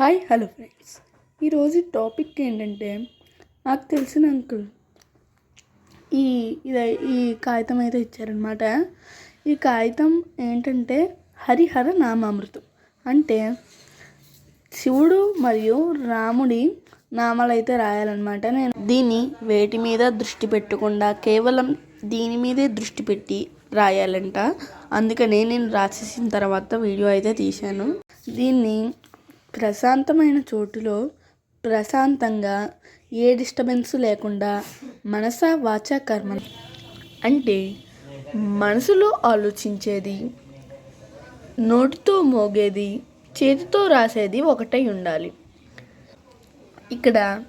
Hi hello friends. ఈరోజు topic ఏంటంటే నాకు తెలిసిన అంకుల్ ఈ ఇది ఈ కాగితం అయితే ఇచ్చారనమాట ఈ కాగితం ఏంటంటే హరిహర నామామృతం. అంటే శివుడు మరియు రాముడి నామాలు అయితే రాయాలన్నమాట. నేను దీన్ని వేటి మీద దృష్టి పెట్టకుండా కేవలం దీని మీదే దృష్టి పెట్టి రాయాలంట. అందుకనే నేను రాసేసిన తర్వాత వీడియో అయితే తీశాను. దీన్ని ప్రశాంతమైన చోటులో ప్రశాంతంగా ఏ డిస్టర్బెన్స్ లేకుండా మనస వాచ కర్మ. అంటే మనసులో ఆలోచించేది నోటితో మోగేది చేతితో రాసేది ఒకటై ఉండాలి. ఇక్కడ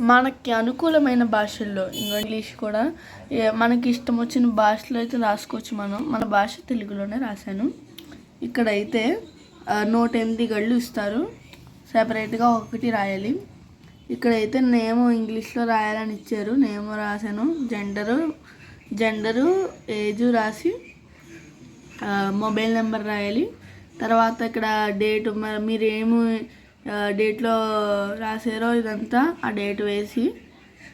మనకి అనుకూలమైన భాషల్లో ఇంగ్లీష్ కూడా మనకి ఇష్టం వచ్చిన భాషలో అయితే రాసుకోవచ్చు మనం. మన భాష తెలుగులోనే రాశాను. ఇక్కడైతే నూట ఎనిమిది గళ్ళు ఇస్తారు. సపరేట్గా ఒకటి రాయాలి. ఇక్కడైతే నేమ్ ఇంగ్లీష్లో రాయాలని ఇచ్చారు. నేమ్ రాశాను. జెండరు జెండరు ఏజు రాసి మొబైల్ నెంబర్ రాయాలి. తర్వాత ఇక్కడ డేట్ మీరు ఏమి డేట్లో రాసారో ఇదంతా ఆ డేట్ వేసి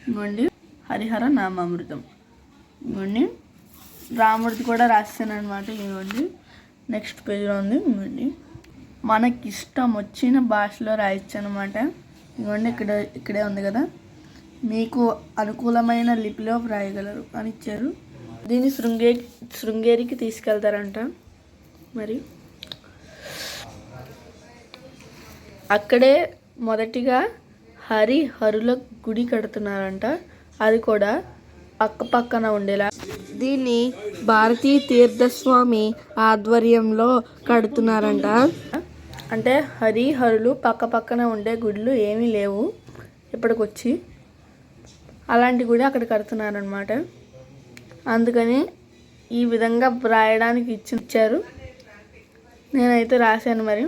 ఇవ్వండి. హరిహర నామామృతం. ఇవ్వండి. రాముడిది కూడా రాస్తాను అనమాట ఇవ్వండి నెక్స్ట్ పేజ్లో ఉంది. ఇవ్వండి. మనకి ఇష్టం వచ్చిన భాషలో రాయొచ్చు అనమాట ఇవ్వండి ఇక్కడ ఇక్కడే ఉంది కదా. మీకు అనుకూలమైన లిపిలో వ్రాయగలరు అని ఇచ్చారు. దీన్ని శృంగే శృంగేరికి తీసుకెళ్తారంట. మరి అక్కడే మొదటిగా హరిహరుల గుడి కడుతున్నారంట. అది కూడా పక్కపక్కన ఉండేలా. దీన్ని భారతీ తీర్థస్వామి ఆధ్వర్యంలో కడుతున్నారంట. అంటే హరిహరులు పక్క పక్కన ఉండే గుడ్లు ఏమీ లేవు ఇప్పటికొచ్చి. అలాంటి గుడి అక్కడ కడుతున్నారనమాట అందుకని ఈ విధంగా రాయడానికి ఇచ్చి ఇచ్చారు. నేనైతే రాశాను మరి.